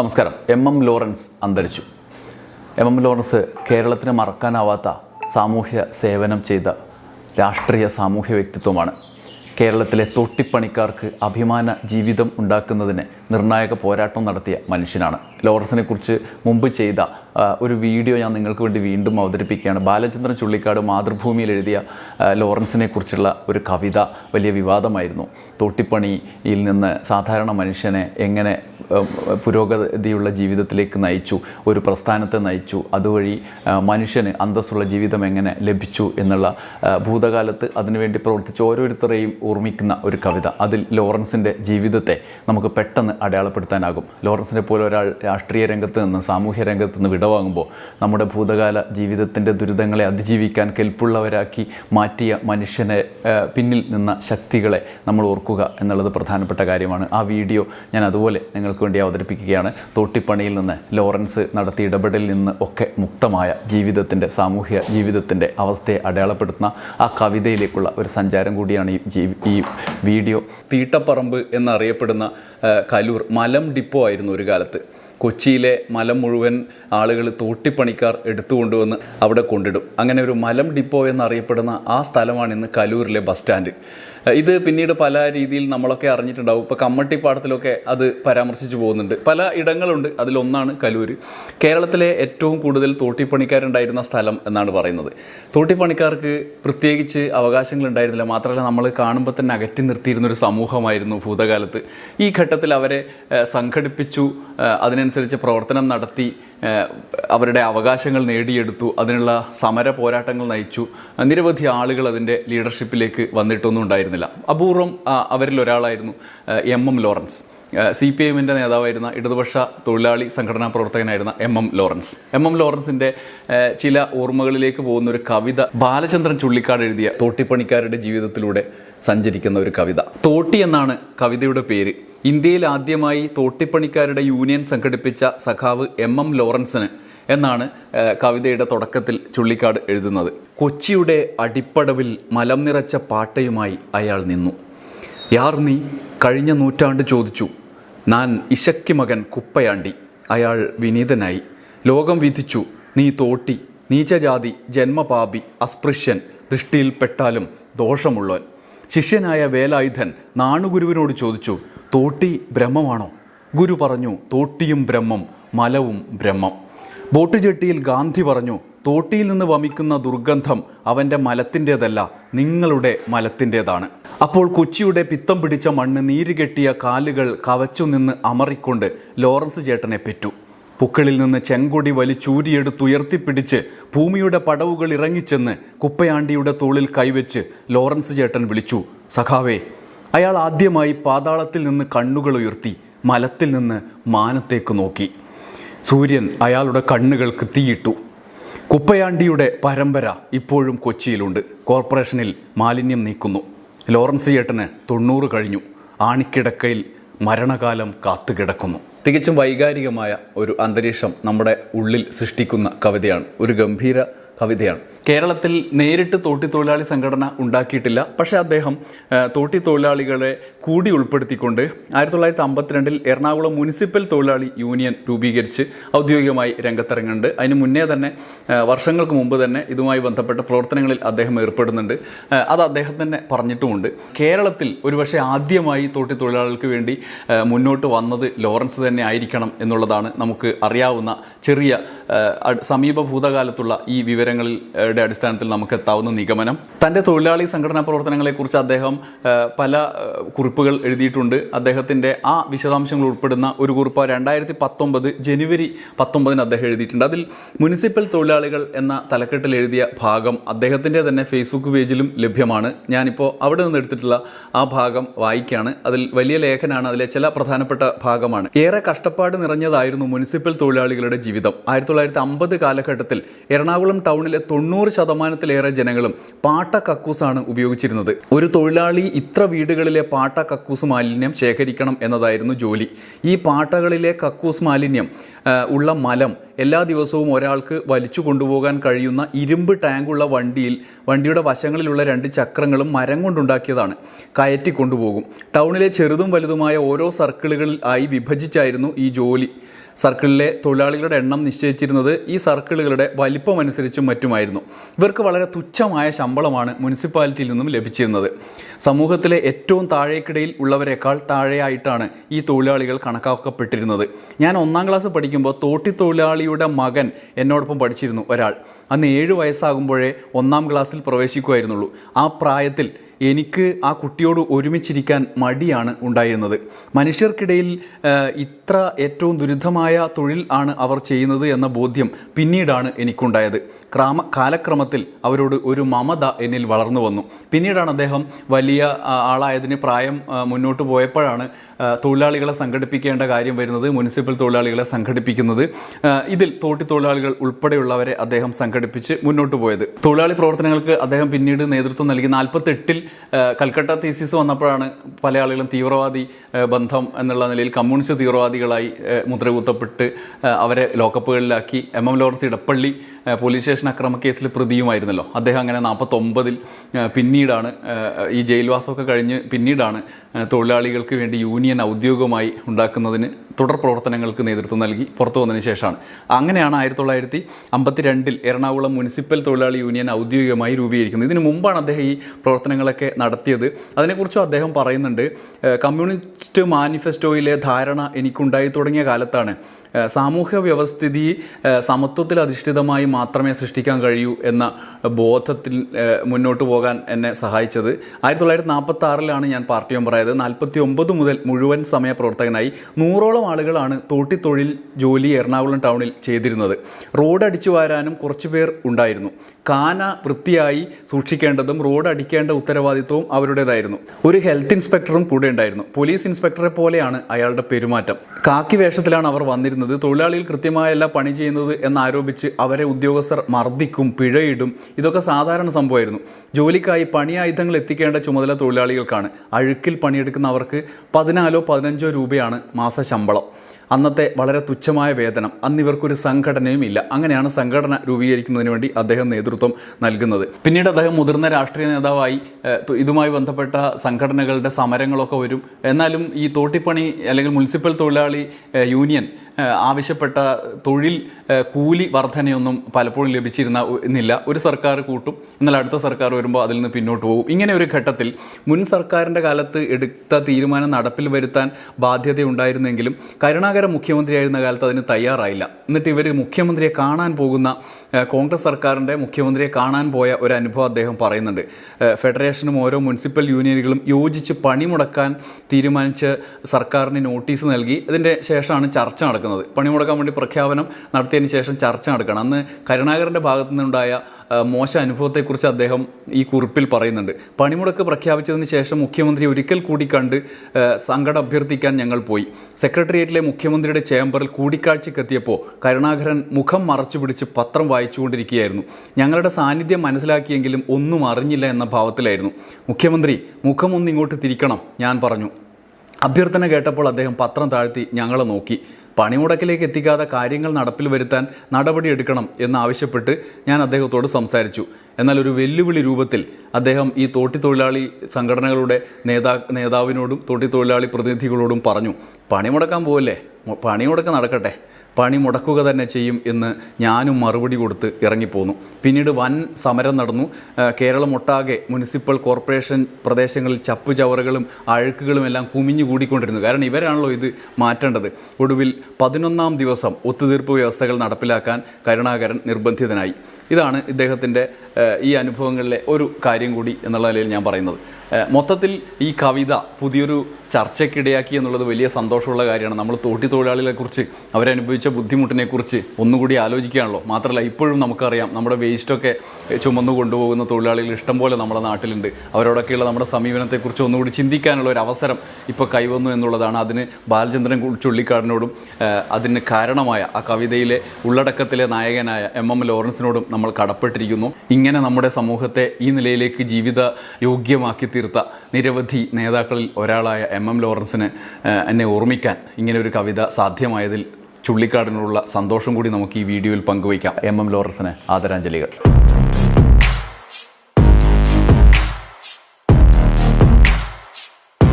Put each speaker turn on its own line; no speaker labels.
നമസ്കാരം. M M Lawrence അന്തരിച്ചു. M M Lawrence കേരളത്തിന് മറക്കാനാവാത്ത സാമൂഹ്യ സേവനം ചെയ്ത രാഷ്ട്രീയ സാമൂഹ്യ വ്യക്തിത്വമാണ്. കേരളത്തിലെ തൊട്ടിപ്പണിക്കാർക്ക് അഭിമാന ജീവിതം ഉണ്ടാക്കുന്നതിന് നിർണായക പോരാട്ടം നടത്തിയ മനുഷ്യനാണ്. ലോറൻസിനെ കുറിച്ച് മുമ്പ് ചെയ്ത ഒരു വീഡിയോ ഞാൻ നിങ്ങൾക്ക് വേണ്ടി വീണ്ടും അവതരിപ്പിക്കുകയാണ്. ബാലചന്ദ്രൻ ചുള്ളിക്കാട് മാതൃഭൂമിയിൽ എഴുതിയ ലോറൻസിനെ കുറിച്ചുള്ള ഒരു കവിത വലിയ വിവാദമായിരുന്നു. തോട്ടിപ്പണിയിൽ നിന്ന് സാധാരണ മനുഷ്യനെ എങ്ങനെ പുരോഗതിയുള്ള ജീവിതത്തിലേക്ക് നയിച്ചു ഒരു പ്രസ്ഥാനത്തെ നയിച്ചു അതുവഴി മനുഷ്യന് അന്തസ്സുള്ള ജീവിതം എങ്ങനെ ലഭിച്ചു എന്നുള്ള ഭൂതകാലത്ത് അതിനുവേണ്ടി പ്രവർത്തിച്ച ഓരോരുത്തരെയും ഓർമ്മിക്കുന്ന ഒരു കവിത. അതിൽ ലോറൻസിന്റെ ജീവിതത്തെ നമുക്ക് പെട്ടെന്ന് അടയാളപ്പെടുത്താനാകും. ലോറൻസിനെ പോലെ ഒരാൾ രാഷ്ട്രീയ രംഗത്ത് നിന്ന് സാമൂഹ്യ രംഗത്ത് നിന്ന് വിടവാങ്ങുമ്പോൾ നമ്മുടെ ഭൂതകാല ജീവിതത്തിന്റെ ദുരിതങ്ങളെ അതിജീവിക്കാൻ കെൽപ്പുള്ളവരാക്കി മാറ്റിയ മനുഷ്യനെ പിന്നിൽ നിന്ന ശക്തികളെ നമ്മൾ ഓർക്കുക എന്നുള്ളത് പ്രധാനപ്പെട്ട കാര്യമാണ്. ആ വീഡിയോ ഞാൻ അതുപോലെ നിങ്ങൾക്ക് വേണ്ടി അവതരിപ്പിക്കുകയാണ്. തോട്ടിപ്പണിയിൽ നിന്ന് ലോറൻസ് നടത്തിയ ഇടപെടലിൽ നിന്ന് ഒക്കെ മുക്തമായ ജീവിതത്തിന്റെ സാമൂഹ്യ ജീവിതത്തിന്റെ അവസ്ഥയെ അടയാളപ്പെടുത്തുന്ന ആ കവിതയിലേക്കുള്ള ഒരു സഞ്ചാരം കൂടിയാണ് ഈ ഈ വീഡിയോ. തീട്ടപ്പറമ്പ് എന്നറിയപ്പെടുന്ന കലൂർ മലം ഡിപ്പോ ആയിരുന്നു ഒരു കാലത്ത്. കൊച്ചിയിലെ മലം മുഴുവൻ ആളുകൾ തോട്ടിപ്പണിക്കാർ എടുത്തുകൊണ്ടുവന്ന് അവിടെ കൊണ്ടിടും. അങ്ങനെ ഒരു മലം ഡിപ്പോ എന്നറിയപ്പെടുന്ന ആ സ്ഥലമാണ് ഇന്ന് കലൂരിലെ ബസ് സ്റ്റാൻഡ്. ഇത് പിന്നീട് പല രീതിയിൽ നമ്മളൊക്കെ അറിഞ്ഞിട്ടുണ്ടാവും. ഇപ്പോൾ കമ്മട്ടിപ്പാടത്തിലൊക്കെ അത് പരാമർശിച്ചു പോകുന്നുണ്ട്. പല ഇടങ്ങളുണ്ട്. അതിലൊന്നാണ് കലൂർ കേരളത്തിലെ ഏറ്റവും കൂടുതൽ തോട്ടിപ്പണിക്കാരുണ്ടായിരുന്ന സ്ഥലം എന്നാണ് പറയുന്നത്. തോട്ടിപ്പണിക്കാർക്ക് പ്രത്യേകിച്ച് അവകാശങ്ങൾ ഉണ്ടായിരുന്നില്ല മാത്രമല്ല നമ്മൾ കാണുമ്പോൾ തന്നെ അകറ്റി നിർത്തിയിരുന്ന ഒരു സമൂഹമായിരുന്നു ഭൂതകാലത്ത്. ഈ ഘട്ടത്തിൽ അവരെ സംഘടിപ്പിച്ചു അതിനനുസരിച്ച് പ്രവർത്തനം നടത്തി അവരുടെ അവകാശങ്ങൾ നേടിയെടുത്തു അതിനുള്ള സമര പോരാട്ടങ്ങൾ നയിച്ചു. നിരവധി ആളുകൾ അതിന്റെ ലീഡർഷിപ്പിലേക്ക് വന്നിട്ടൊന്നും ഉണ്ടായിരുന്നില്ല. അപൂർവം അവരിൽ ഒരാളായിരുന്നു M M Lawrence. C P എമ്മിന്റെ നേതാവായിരുന്ന ഇടതുപക്ഷ തൊഴിലാളി സംഘടനാ പ്രവർത്തകനായിരുന്ന M M Lawrence. M M ലോറൻസിന്റെ ചില ഓർമ്മകളിലേക്ക് പോകുന്ന ഒരു കവിത ബാലചന്ദ്രൻ ചുള്ളിക്കാട് എഴുതിയ തോട്ടിപ്പണിക്കാരുടെ ജീവിതത്തിലൂടെ സഞ്ചരിക്കുന്ന ഒരു കവിത. തോട്ടി എന്നാണ് കവിതയുടെ പേര്. ഇന്ത്യയിൽ ആദ്യമായി തോട്ടിപ്പണിക്കാരുടെ യൂണിയൻ സംഘടിപ്പിച്ച സഖാവ് എം എം ലോറൻസിന് എന്നാണ് കവിതയുടെ തുടക്കത്തിൽ ചുള്ളിക്കാട് എഴുതുന്നത്. കൊച്ചിയുടെ അടിപ്പടവിൽ മലം നിറച്ച പാട്ടയുമായി അയാൾ നിന്നു. യാർ നീ കഴിഞ്ഞ നൂറ്റാണ്ട് ചോദിച്ചു നാൻ ഇശക്കി മകൻ കുപ്പയാണ്ടി അയാൾ വിനീതനായി. ലോകം വിധിച്ചു നീ തോട്ടി നീചജാതി ജന്മപാപി അസ്പൃശ്യൻ ദൃഷ്ടിയിൽപ്പെട്ടാലും ദോഷമുള്ളവൻ. ശിഷ്യനായ വേലായുധൻ നാണുഗുരുവിനോട് ചോദിച്ചു തോട്ടി ബ്രഹ്മമാണോ? ഗുരു പറഞ്ഞു തോട്ടിയും ബ്രഹ്മം മലവും ബ്രഹ്മം. ബോട്ട് ജെട്ടിയിൽ ഗാന്ധി പറഞ്ഞു തോട്ടിയിൽ നിന്ന് വമിക്കുന്ന ദുർഗന്ധം അവന്റെ മലത്തിന്റേതല്ല നിങ്ങളുടെ മലത്തിന്റേതാണ്. അപ്പോൾ കൊച്ചിയുടെ പിത്തം പിടിച്ച മണ്ണ് നീര് കെട്ടിയ കാലുകൾ കവച്ചു നിന്ന് അമറിക്കൊണ്ട് ലോറൻസ് ചേട്ടനെ പെറ്റു. പുക്കളിൽ നിന്ന് ചെങ്കൊടി വലിച്ചൂരിയെടുത്തുയർത്തിപ്പിടിച്ച് ഭൂമിയുടെ പടവുകൾ ഇറങ്ങിച്ചെന്ന് കുപ്പയാണ്ടിയുടെ തോളിൽ കൈവച്ച് ലോറൻസ് ചേട്ടൻ വിളിച്ചു സഖാവേ അയാൾ ആദ്യമായി പാതാളത്തിൽ നിന്ന് കണ്ണുകൾ ഉയർത്തി മലത്തിൽ നിന്ന് മാനത്തേക്ക് നോക്കി. സൂര്യൻ അയാളുടെ കണ്ണുകൾക്ക് തീയിട്ടു. കുപ്പയാണ്ടിയുടെ പരമ്പര ഇപ്പോഴും കൊച്ചിയിലുണ്ട്. കോർപ്പറേഷനിൽ മാലിന്യം നീക്കുന്നു. ലോറൻസ് ചേട്ടന് തൊണ്ണൂറ് കഴിഞ്ഞു. ആണിക്കിടക്കയിൽ മരണകാലം കാത്തുകിടക്കുന്നു. തികച്ചും വൈകാരികമായ ഒരു അന്തരീക്ഷം നമ്മുടെ ഉള്ളിൽ സൃഷ്ടിക്കുന്ന കവിതയാണ്. ഒരു ഗംഭീര കവിതയാണ്. കേരളത്തിൽ നേരിട്ട് തോട്ടിത്തൊഴിലാളി സംഘടന ഉണ്ടാക്കിയിട്ടില്ല. പക്ഷേ അദ്ദേഹം തോട്ടി തോട്ടിത്തൊഴിലാളികളെ കൂടി ഉൾപ്പെടുത്തിക്കൊണ്ട് ആയിരത്തി തൊള്ളായിരത്തി അമ്പത്തിരണ്ടിൽ എറണാകുളം മുനിസിപ്പൽ തൊഴിലാളി യൂണിയൻ രൂപീകരിച്ച് ഔദ്യോഗികമായി രംഗത്തിറങ്ങുന്നുണ്ട്. അതിന് മുന്നേ തന്നെ വർഷങ്ങൾക്ക് മുമ്പ് തന്നെ ഇതുമായി ബന്ധപ്പെട്ട പ്രവർത്തനങ്ങളിൽ അദ്ദേഹം ഏർപ്പെടുന്നുണ്ട്. അത് അദ്ദേഹം തന്നെ പറഞ്ഞിട്ടുമുണ്ട്. കേരളത്തിൽ ഒരുപക്ഷെ ആദ്യമായി തോട്ടിത്തൊഴിലാളികൾക്ക് വേണ്ടി മുന്നോട്ട് വന്നത് ലോറൻസ് തന്നെ ആയിരിക്കണം എന്നുള്ളതാണ് നമുക്ക് അറിയാവുന്ന ചെറിയ സമീപ ഭൂതകാലത്തുള്ള ഈ വിവരങ്ങളിൽ യുടെ അടിസ്ഥാനത്തിൽ നമുക്ക് എത്താവുന്ന നിഗമനം. തന്റെ തൊഴിലാളി സംഘടനാ പ്രവർത്തനങ്ങളെക്കുറിച്ച് അദ്ദേഹം പല കുറിപ്പുകൾ എഴുതിയിട്ടുണ്ട്. അദ്ദേഹത്തിന്റെ ആ വിശദാംശങ്ങൾ ഉൾപ്പെടുന്ന ഒരു കുറിപ്പ് രണ്ടായിരത്തി പത്തൊമ്പത് ജനുവരി പത്തൊമ്പതിന് അദ്ദേഹം എഴുതിയിട്ടുണ്ട്. അതിൽ മുനിസിപ്പൽ തൊഴിലാളികൾ എന്ന തലക്കെട്ടിൽ എഴുതിയ ഭാഗം അദ്ദേഹത്തിന്റെ തന്നെ ഫേസ്ബുക്ക് പേജിലും ലഭ്യമാണ്. ഞാനിപ്പോൾ അവിടെ നിന്ന് എടുത്തിട്ടുള്ള ആ ഭാഗം വായിക്കുകയാണ്. അതിൽ വലിയ ലേഖനാണ്. അതിലെ ചില പ്രധാനപ്പെട്ട ഭാഗമാണ്. ഏറെ കഷ്ടപ്പാട് നിറഞ്ഞതായിരുന്നു മുനിസിപ്പൽ തൊഴിലാളികളുടെ ജീവിതം. ആയിരത്തി തൊള്ളായിരത്തി അമ്പത് കാലഘട്ടത്തിൽ എറണാകുളം ടൗണിലെ തൊണ്ണൂറ് ശതമാനത്തിലേറെ ജനങ്ങളും പാട്ട കക്കൂസാണ് ഉപയോഗിച്ചിരുന്നത്. ഒരു തൊഴിലാളി ഇത്ര വീടുകളിലെ പാട്ട കക്കൂസ് മാലിന്യം ശേഖരിക്കണം എന്നതായിരുന്നു ജോലി. ഈ പാട്ടകളിലെ കക്കൂസ് മാലിന്യം ഉള്ള മലം എല്ലാ ദിവസവും ഒരാൾക്ക് വലിച്ചു കൊണ്ടുപോകാൻ കഴിയുന്ന ഇരുമ്പ് ടാങ്കുള്ള വണ്ടിയിൽ വണ്ടിയുടെ വശങ്ങളിലുള്ള രണ്ട് ചക്രങ്ങളും മരം കൊണ്ടുണ്ടാക്കിയതാണ്. കയറ്റി കൊണ്ടുപോകും. ടൗണിലെ ചെറുതും വലുതുമായ ഓരോ സർക്കിളുകളിൽ ആയി വിഭജിച്ചായിരുന്നു ഈ ജോലി. സർക്കിളിലെ തൊഴിലാളികളുടെ എണ്ണം നിശ്ചയിച്ചിരുന്നത് ഈ സർക്കിളുകളുടെ വലിപ്പമനുസരിച്ചും മറ്റുമായിരുന്നു. ഇവർക്ക് വളരെ തുച്ഛമായ ശമ്പളമാണ് മുനിസിപ്പാലിറ്റിയിൽ നിന്നും ലഭിച്ചിരുന്നത്. സമൂഹത്തിലെ ഏറ്റവും താഴേക്കിടയിൽ ഉള്ളവരെക്കാൾ താഴെയായിട്ടാണ് ഈ തൊഴിലാളികൾ കണക്കാക്കപ്പെട്ടിരുന്നത്. ഞാൻ ഒന്നാം ക്ലാസ് പഠിക്കുമ്പോൾ തോട്ടി തൊഴിലാളിയുടെ മകൻ എന്നോടൊപ്പം പഠിച്ചിരുന്നു ഒരാൾ. അന്ന് ഏഴ് വയസ്സാകുമ്പോഴേ ഒന്നാം ക്ലാസ്സിൽ പ്രവേശിക്കുമായിരുന്നുള്ളൂ ആ പ്രായത്തിൽ എനിക്ക് ആ കുട്ടിയോട് ഒരുമിച്ചിരിക്കാൻ മടിയാണ് ഉണ്ടായിരുന്നത്. മനുഷ്യർക്കിടയിൽ ഇത്ര ഏറ്റവും ദുരിതമായ തൊഴിൽ ആണ് അവർ ചെയ്യുന്നത് എന്ന ബോധ്യം പിന്നീടാണ് എനിക്കുണ്ടായത്. ക്രാമ കാലക്രമത്തിൽ അവരോട് ഒരു മമത എന്നിൽ വളർന്നു വന്നു. പിന്നീടാണ് അദ്ദേഹം വലിയ ആളായതിന് പ്രായം മുന്നോട്ട് പോയപ്പോഴാണ് തൊഴിലാളികളെ സംഘടിപ്പിക്കേണ്ട കാര്യം വരുന്നത് മുനിസിപ്പൽ തൊഴിലാളികളെ സംഘടിപ്പിക്കുന്നത്. ഇതിൽ തോട്ടി തൊഴിലാളികൾ ഉൾപ്പെടെയുള്ളവരെ അദ്ദേഹം സംഘടിപ്പിച്ച് മുന്നോട്ട് പോയത്. തൊഴിലാളി പ്രവർത്തനങ്ങൾക്ക് അദ്ദേഹം പിന്നീട് നേതൃത്വം നൽകി. നാൽപ്പത്തെട്ടിൽ കൽക്കട്ട തീസിസ് വന്നപ്പോഴാണ് പല ആളുകളും തീവ്രവാദി ബന്ധം എന്നുള്ള നിലയിൽ കമ്മ്യൂണിസ്റ്റ് തീവ്രവാദികളായി മുദ്രകുത്തപ്പെട്ട് അവരെ ലോക്കപ്പുകളിലാക്കി. M. M. Lawrence Edappally police station അക്രമ കേസിൽ പ്രതിയുമായിരുന്നല്ലോ. അദ്ദേഹം അങ്ങനെ നാൽപ്പത്തൊമ്പതിൽ പിന്നീടാണ് ഈ ജയിൽവാസമൊക്കെ കഴിഞ്ഞ് പിന്നീടാണ് തൊഴിലാളികൾക്ക് വേണ്ടി യൂണിയൻ ഔദ്യോഗികമായി ഉണ്ടാക്കുന്നതിന് തുടർ പ്രവർത്തനങ്ങൾക്ക് നേതൃത്വം നൽകി പുറത്തു വന്നതിന് ശേഷമാണ്. അങ്ങനെയാണ് ആയിരത്തി തൊള്ളായിരത്തി അമ്പത്തി രണ്ടിൽ എറണാകുളം മുനിസിപ്പൽ തൊഴിലാളി യൂണിയൻ ഔദ്യോഗികമായി രൂപീകരിക്കുന്നത്. ഇതിനു മുമ്പാണ് അദ്ദേഹം ഈ പ്രവർത്തനങ്ങളൊക്കെ നടത്തിയത്. അതിനെക്കുറിച്ചും അദ്ദേഹം പറയുന്നുണ്ട് കമ്മ്യൂണിസ്റ്റ് മാനിഫെസ്റ്റോയിലെ ധാരണ എനിക്കുണ്ടായി തുടങ്ങിയ കാലത്താണ്. സാമൂഹ്യ വ്യവസ്ഥിതി സമത്വത്തിൽ അധിഷ്ഠിതമായി മാത്രമേ സൃഷ്ടിക്കാൻ കഴിയൂ എന്ന ബോധത്തിൽ മുന്നോട്ട് പോകാൻ എന്നെ സഹായിച്ചത്. ആയിരത്തി തൊള്ളായിരത്തി നാൽപ്പത്തി ആറിലാണ് ഞാൻ പാർട്ടി മെമ്പറായത് നാൽപ്പത്തി ഒമ്പത് മുതൽ മുഴുവൻ സമയ പ്രവർത്തകനായി നൂറോളം ആളുകളാണ് തോട്ടിത്തൊഴിൽ ജോലി എറണാകുളം ടൗണിൽ ചെയ്തിരുന്നത്. റോഡ് അടിച്ചു വാരാനും കുറച്ച് പേർ ഉണ്ടായിരുന്നു. കാന വൃത്തിയായി സൂക്ഷിക്കേണ്ടതും റോഡ് അടിക്കേണ്ട ഉത്തരവാദിത്വവും അവരുടേതായിരുന്നു. ഒരു ഹെൽത്ത് ഇൻസ്പെക്ടറും കൂടെ ഉണ്ടായിരുന്നു. പോലീസ് ഇൻസ്പെക്ടറെ പോലെയാണ് അയാളുടെ പെരുമാറ്റം. കാക്കി വേഷത്തിലാണ് അവർ വന്നിരുന്നത്. തൊഴിലാളികൾ കൃത്യമായല്ല പണി ചെയ്യുന്നത് എന്നാരോപിച്ച് അവരെ ഉദ്യോഗസ്ഥർ മർദ്ദിക്കും പിഴയിടും. ഇതൊക്കെ സാധാരണ സംഭവമായിരുന്നു. ജോലിക്കായി പണിയായുധങ്ങൾ എത്തിക്കേണ്ട ചുമതല തൊഴിലാളികൾക്കാണ്. അഴുക്കിൽ പണിയെടുക്കുന്നവർക്ക് പതിനാലോ പതിനഞ്ചോ രൂപയാണ് മാസ ശമ്പളം. അന്നത്തെ വളരെ തുച്ഛമായ വേതനം. അന്ന് ഇവർക്കൊരു സംഘടനയും ഇല്ല. അങ്ങനെയാണ് സംഘടന രൂപീകരിക്കുന്നതിന് വേണ്ടി അദ്ദേഹം നേതൃത്വം നൽകുന്നത്. പിന്നീട് അദ്ദേഹം മുതിർന്ന രാഷ്ട്രീയ നേതാവായി ഇതുമായി ബന്ധപ്പെട്ട സംഘടനകളുടെ സമരങ്ങളൊക്കെ വരും. എന്നാലും ഈ തോട്ടിപ്പണി അല്ലെങ്കിൽ മുനിസിപ്പൽ തൊഴിലാളി യൂണിയൻ ആവശ്യപ്പെട്ട തൊഴിൽ കൂലി വർധനയൊന്നും പലപ്പോഴും ലഭിച്ചിരുന്ന എന്നില്ല ഒരു സർക്കാർ കൂട്ടും എന്നാൽ അടുത്ത സർക്കാർ വരുമ്പോൾ അതിൽ നിന്ന് പിന്നോട്ട് പോകും. ഇങ്ങനെ ഒരു ഘട്ടത്തിൽ മുൻ സർക്കാരിന്റെ കാലത്ത് എടുത്ത തീരുമാനം നടപ്പിൽ വരുത്താൻ ബാധ്യതയുണ്ടായിരുന്നെങ്കിലും കരുണാകര മുഖ്യമന്ത്രിയായിരുന്ന കാലത്ത് അതിന് തയ്യാറായില്ല. എന്നിട്ട് ഇവർ മുഖ്യമന്ത്രിയെ കാണാൻ പോകുന്ന കോൺഗ്രസ് സർക്കാരിന്റെ മുഖ്യമന്ത്രിയെ കാണാൻ പോയ ഒരു അനുഭവം അദ്ദേഹം പറയുന്നുണ്ട്. ഫെഡറേഷനും ഓരോ മുനിസിപ്പൽ യൂണിയനുകളും യോജിച്ച് പണിമുടക്കാൻ തീരുമാനിച്ച് സർക്കാരിന് നോട്ടീസ് നൽകി. അതിന്റെ ശേഷമാണ് ചർച്ച നടക്കുന്നത്. പണിമുടക്കാൻ വേണ്ടി പ്രഖ്യാപനം നടത്തിയതിന് ശേഷം ചർച്ച നടക്കണം അന്ന് കരുണാകരന്റെ ഭാഗത്തു നിന്നുണ്ടായ മോശ അനുഭവത്തെക്കുറിച്ച് അദ്ദേഹം ഈ കുറിപ്പിൽ പറയുന്നുണ്ട്. പണിമുടക്ക് പ്രഖ്യാപിച്ചതിന് ശേഷം മുഖ്യമന്ത്രി ഒരിക്കൽ കൂടി കണ്ട് സങ്കടം അഭ്യർത്ഥിക്കാൻ ഞങ്ങൾ പോയി. സെക്രട്ടേറിയറ്റിലെ മുഖ്യമന്ത്രിയുടെ ചേംബറിൽ കൂടിക്കാഴ്ചക്കെത്തിയപ്പോൾ കരുണാകരൻ മുഖം മറച്ചു പിടിച്ച് പത്രം വായിച്ചുകൊണ്ടിരിക്കുകയായിരുന്നു. ഞങ്ങളുടെ സാന്നിധ്യം മനസ്സിലാക്കിയെങ്കിലും ഒന്നും അറിഞ്ഞില്ല എന്ന ഭാവത്തിലായിരുന്നു. മുഖ്യമന്ത്രി മുഖം ഒന്നിങ്ങോട്ട് തിരിക്കണം ഞാൻ പറഞ്ഞു. അഭ്യർത്ഥന കേട്ടപ്പോൾ അദ്ദേഹം പത്രം താഴ്ത്തി ഞങ്ങളെ നോക്കി. പണിമുടക്കിലേക്ക് എത്തിക്കാതെ കാര്യങ്ങൾ നടപ്പിൽ വരുത്താൻ നടപടിയെടുക്കണം എന്നാവശ്യപ്പെട്ട് ഞാൻ അദ്ദേഹത്തോട് സംസാരിച്ചു. എന്നാൽ ഒരു വെല്ലുവിളി രൂപത്തിൽ അദ്ദേഹം ഈ തോട്ടിത്തൊഴിലാളി സംഘടനകളുടെ നേതാ നേതാവിനോടും തോട്ടിത്തൊഴിലാളി പ്രതിനിധികളോടും പറഞ്ഞു പണിമുടക്കാൻ പോവല്ലേ? പണിമുടക്കം നടക്കട്ടെ. പണി മുടക്കുക തന്നെ ചെയ്യും എന്ന് ഞാനും മറുപടി കൊടുത്ത് ഇറങ്ങിപ്പോന്നു. പിന്നീട് വൻ സമരം നടന്നു. കേരളമൊട്ടാകെ മുനിസിപ്പൽ കോർപ്പറേഷൻ പ്രദേശങ്ങളിൽ ചപ്പുചവറുകളും അഴുക്കുകളും എല്ലാം കുമിഞ്ഞു കൂടിക്കൊണ്ടിരുന്നു. കാരണം ഇവരാണല്ലോ ഇത് മാറ്റേണ്ടത്. ഒടുവിൽ പതിനൊന്നാം ദിവസം ഒത്തുതീർപ്പ് വ്യവസ്ഥകൾ നടപ്പിലാക്കാൻ കരുണാകരൻ നിർബന്ധിതനായി. ഇതാണ് ഇദ്ദേഹത്തിന്റെ ഈ അനുഭവങ്ങളിലെ ഒരു കാര്യം കൂടി എന്നുള്ള നിലയിൽ ഞാൻ പറയുന്നത്. മൊത്തത്തിൽ ഈ കവിത പുതിയൊരു ചർച്ചയ്ക്കിടയാക്കി എന്നുള്ളത് വലിയ സന്തോഷമുള്ള കാര്യമാണ്. നമ്മൾ തോട്ടി തൊഴിലാളികളെക്കുറിച്ച് അവരനുഭവിച്ച ബുദ്ധിമുട്ടിനെക്കുറിച്ച് ഒന്നുകൂടി ആലോചിക്കുകയാണല്ലോ. മാത്രമല്ല ഇപ്പോഴും നമുക്കറിയാം നമ്മുടെ വേസ്റ്റൊക്കെ ചുമന്നു കൊണ്ടുപോകുന്ന തൊഴിലാളികൾ ഇഷ്ടംപോലെ നമ്മുടെ നാട്ടിലുണ്ട്. അവരോടൊക്കെയുള്ള നമ്മുടെ സമീപനത്തെക്കുറിച്ച് ഒന്നുകൂടി ചിന്തിക്കാനുള്ള ഒരു അവസരം ഇപ്പോൾ കൈവന്നു എന്നുള്ളതാണ്. അതിന് ബാലചന്ദ്രൻ ചുള്ളിക്കാടിനോടും അതിന് കാരണമായ ആ കവിതയിലെ ഉള്ളടക്കത്തിലെ നായകനായ എം എം ലോറൻസിനോടും നമ്മൾ കടപ്പെട്ടിരിക്കുന്നു. ഇങ്ങനെ നമ്മുടെ സമൂഹത്തെ ഈ നിലയിലേക്ക് ജീവിത യോഗ്യമാക്കി തീർത്ത നിരവധി നേതാക്കളിൽ ഒരാളായ എം എം ലോറൻസിന് എന്നെ ഓർമ്മിക്കാൻ ഇങ്ങനെ ഒരു കവിത സാധ്യമായതിൽ ചുള്ളിക്കാടിനുള്ള സന്തോഷം കൂടി നമുക്ക് ഈ വീഡിയോയിൽ പങ്കുവയ്ക്കാം. എം എം ലോറൻസിന് ആദരാഞ്ജലികൾ.